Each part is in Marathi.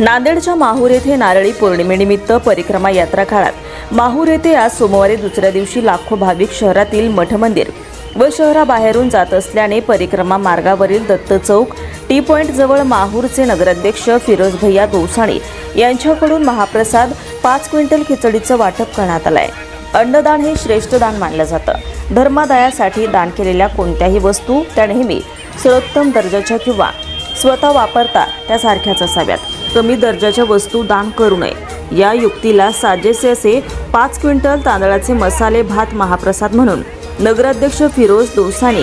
नांदेडच्या माहूर येथे नारळी पौर्णिमेनिमित्त परिक्रमा यात्रा काळात. माहूर येथे आज सोमवारी दुसऱ्या दिवशी लाखो भाविक शहरातील मठ मंदिर व शहराबाहेरून जात असल्याने परिक्रमा मार्गावरील दत्त चौक टी पॉइंट जवळ माहूरचे नगराध्यक्ष फिरोज भैया दोसाणी यांच्याकडून महाप्रसाद पाच क्विंटल खिचडीचं वाटप करण्यात आलंय. अन्नदान हे श्रेष्ठ दान मानलं जातं. धर्मादायासाठी दान केलेल्या कोणत्याही वस्तू त्या नेहमी सर्वोत्तम दर्जाच्या किंवा स्वतः वापरता त्यासारख्याच असाव्यात. कमी दर्जाच्या वस्तू दान करू नये. या युक्तीला साजेसे असे पाच क्विंटल तांदळाचे मसाले भात महाप्रसाद म्हणून नगराध्यक्ष फिरोज दोसानी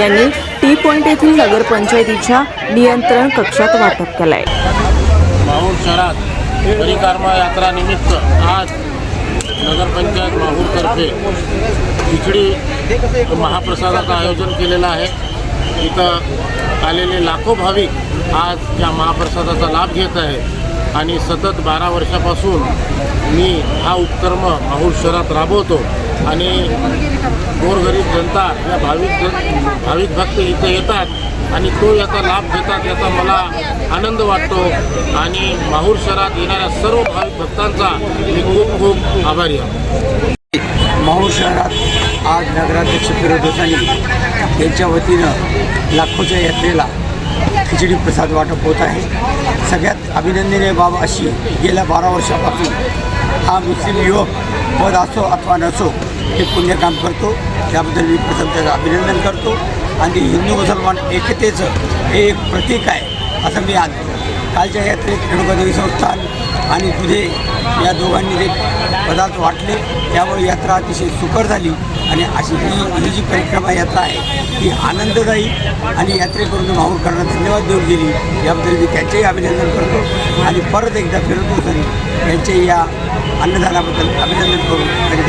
यांनी टी पॉइंट येथील नगरपंचायतीच्या नियंत्रण कक्षात वाटप केलंय. माहूर शहरात परिक्रमा यात्रा निमित्त आज नगरपंचायत माहूरतर्फे खिचडी महाप्रसादाचं आयोजन केलेलं आहे. इथं आलेले लाखो भाविक आज या महाप्रसादाचा लाभ घेत आहे आणि सतत बारा वर्षापासून मी हा उपक्रम माहूर शहरात राबवतो. आणि गोरगरीब जनता या भाविक जन भाविक भक्त इथं येतात आणि तो याचा लाभ घेतात याचा मला आनंद वाटतो. आणि माहूर शहरात येणाऱ्या सर्व भाविक भक्तांचा मी खूप खूप आभारी आहे. माहूर शहरात आज नगराध्यक्ष फिरोज दोसांनी यांच्या वतीनं लाखोच्या यात्रेला खिचडी प्रसाद वाटप होत आहे. सगळ्यात अभिनंदनीय बाब अशी गेल्या बारा वर्षापासून हा मुस्लिम युवक पद असो अथवा नसो हे पुण्यकाम करतो. त्याबद्दल मी प्रथम त्याचं अभिनंदन करतो. आणि हिंदू मुसलमान एकतेचं हे एक प्रतीक आहे असं मी आज कालच्या यात्रेत रेणुकादेवी संस्थान आणि तुझे या दोघांनी जे पदार्थ वाटले त्यामुळे यात्रा अतिशय सुकर झाली. आणि अशी ही ही जी परिक्रमा यात्रा आहे ती आनंददायी आणि यात्रेकरून माहूरकरांना धन्यवाद देऊन गेली. याबद्दल मी त्यांचेही अभिनंदन करतो. आणि परत एकदा फिरत यांचे या अन्नदानाबद्दल अभिनंदन करून आणि